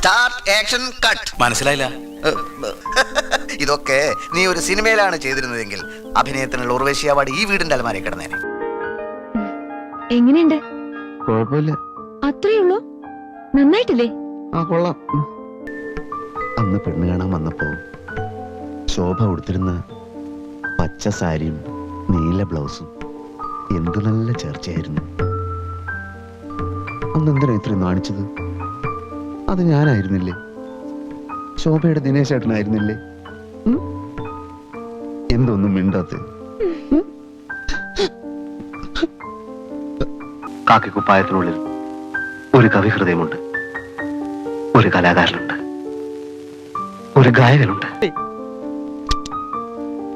Start action cut മനസ്സിലായില്ല. ഇതൊക്കെ നീ ഒരു സിനിമയിലാണ് ചെയ്തിരുന്നതെങ്കിൽ അഭിനയത്തിനുള്ള ഉർവേശി അവാർഡ് ഈ വീടിന്റെ അലമാരി കിടന്നേനെ. എങ്ങനെയുണ്ട്? കുഴപ്പമില്ല. അത്രേ ഉള്ളൂ? നന്നായിട്ടില്ലേ? ആ കൊള്ളാം. അന്ന് പെണ്ണ് കാണാൻ വന്നപ്പോ ശോഭ ഉടുത്തിരുന്ന പച്ച സാരിയും നീല ബ്ലൗസും എന്ത് നല്ല ചേർച്ചയായിരുന്നു. അന്ന് എന്തിനാ ഇത്രയും നാണിച്ചത്? അത് ഞാനായിരുന്നില്ലേ? ശോഭയുടെ ദിനേശ് ചേട്ടനായിരുന്നില്ലേ ഉം? എന്തൊന്നും മിണ്ടാത്ത? കാക്കിക്കുപ്പായത്തിനുള്ളിൽ ഒരു കവി ഹൃദയമുണ്ട് ഒരു കലാകാരനുണ്ട്. ഒരു ഗായകനുണ്ട്.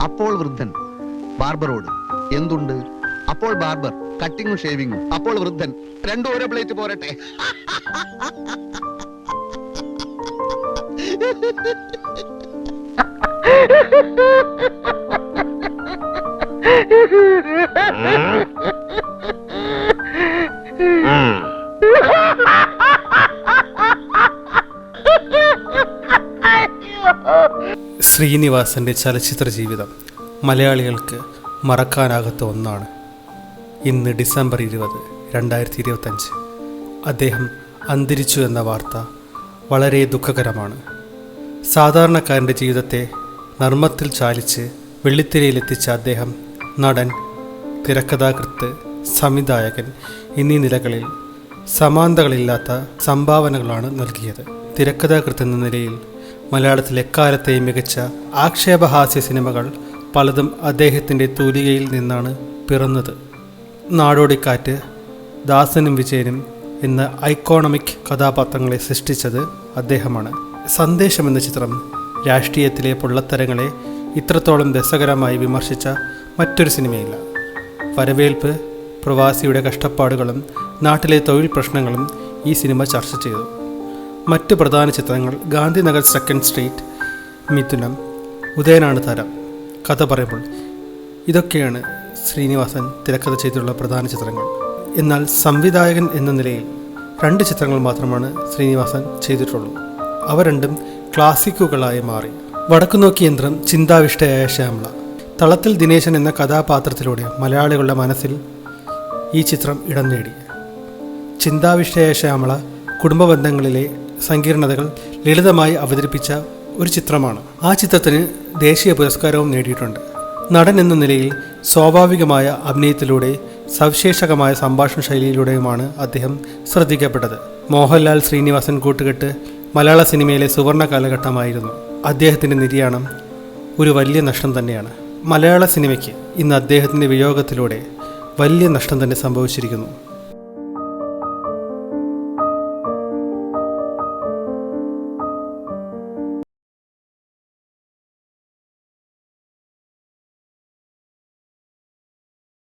അപ്പോൾ വൃദ്ധൻ ബാർബറോട്. എന്തുണ്ട്? അപ്പോൾ ബാർബർ കട്ടിങ്ങും ഷേവിങ്ങും. അപ്പോൾ വൃദ്ധൻ രണ്ടു ഓരോ പ്ലേറ്റ് പോരട്ടെ. ശ്രീനിവാസന്റെ ചലച്ചിത്ര ജീവിതം മലയാളികൾക്ക് മറക്കാനാകാത്ത ഒന്നാണ്. ഇന്ന് ഡിസംബർ ഇരുപത് രണ്ടായിരത്തി ഇരുപത്തഞ്ച്. അദ്ദേഹം അന്തരിച്ചു എന്ന വാർത്ത വളരെ ദുഃഖകരമാണ്. സാധാരണക്കാരന്റെ ജീവിതത്തെ നർമ്മത്തിൽ ചാലിച്ച് വെള്ളിത്തിരയിലെത്തിച്ച അദ്ദേഹം നടൻ തിരക്കഥാകൃത്ത് സംവിധായകൻ എന്നീ നിലകളിൽ സമാന്തകളില്ലാത്ത സംഭാവനകളാണ് നൽകിയത്. തിരക്കഥാകൃത്ത് എന്ന നിലയിൽ മലയാളത്തിലെ എക്കാലത്തെയും മികച്ച ആക്ഷേപഹാസ്യ സിനിമകൾ പലതും അദ്ദേഹത്തിന്റെ തൂലികയിൽ നിന്നാണ് പിറന്നത്. നാടോടിക്കാറ്റ് ദാസനും വിജയനും എന്ന ഐക്കോണമിക് കഥാപാത്രങ്ങളെ സൃഷ്ടിച്ചത് അദ്ദേഹമാണ്. സന്ദേശം എന്ന ചിത്രം രാഷ്ട്രീയത്തിലെ പൊള്ളത്തരങ്ങളെ ഇത്രത്തോളം രസകരമായി വിമർശിച്ച മറ്റൊരു സിനിമയില്ല. വരവേൽപ്പ് പ്രവാസിയുടെ കഷ്ടപ്പാടുകളും നാട്ടിലെ തൊഴിൽ പ്രശ്നങ്ങളും ഈ സിനിമ ചർച്ച ചെയ്തു. മറ്റ് പ്രധാന ചിത്രങ്ങൾ ഗാന്ധിനഗർ സെക്കൻഡ് സ്ട്രീറ്റ് മിഥുനം ഉദയനാണ് തരം. കഥ പറയുമ്പോൾ ഇതൊക്കെയാണ് ശ്രീനിവാസൻ തിരക്കഥ ചെയ്തിട്ടുള്ള പ്രധാന ചിത്രങ്ങൾ. എന്നാൽ സംവിധായകൻ എന്ന നിലയിൽ രണ്ട് ചിത്രങ്ങൾ മാത്രമാണ് ശ്രീനിവാസൻ ചെയ്തിട്ടുള്ളൂ. അവ രണ്ടും ക്ലാസിക്കുകളായി മാറി. വടക്കുനോക്കി യന്ത്രം ചിന്താവിഷ്ടയായ ശ്യാമള. തളത്തിൽ ദിനേശൻ എന്ന കഥാപാത്രത്തിലൂടെ മലയാളികളുടെ മനസ്സിൽ ഈ ചിത്രം ഇടം നേടി. ചിന്താവിഷ്ടയായ ശ്യാമള കുടുംബ ബന്ധങ്ങളിലെ സങ്കീർണതകൾ ലളിതമായി അവതരിപ്പിച്ച ഒരു ചിത്രമാണ്. ആ ചിത്രത്തിന് ദേശീയ പുരസ്കാരവും നേടിയിട്ടുണ്ട്. നടൻ എന്ന നിലയിൽ സ്വാഭാവികമായ അഭിനയത്തിലൂടെ സവിശേഷകമായ സംഭാഷണ ശൈലിയിലൂടെയുമാണ് അദ്ദേഹം ശ്രദ്ധിക്കപ്പെട്ടത്. മോഹൻലാൽ ശ്രീനിവാസൻ കൂട്ടുകെട്ട് മലയാള സിനിമയിലെ സുവർണ കാലഘട്ടമായിരുന്നു. അദ്ദേഹത്തിന്റെ നിര്യാണം ഒരു വലിയ നഷ്ടം തന്നെയാണ്. മലയാള സിനിമയ്ക്ക് ഇന്ന് അദ്ദേഹത്തിന്റെ വിയോഗത്തിലൂടെ വലിയ നഷ്ടം തന്നെ സംഭവിച്ചിരിക്കുന്നു.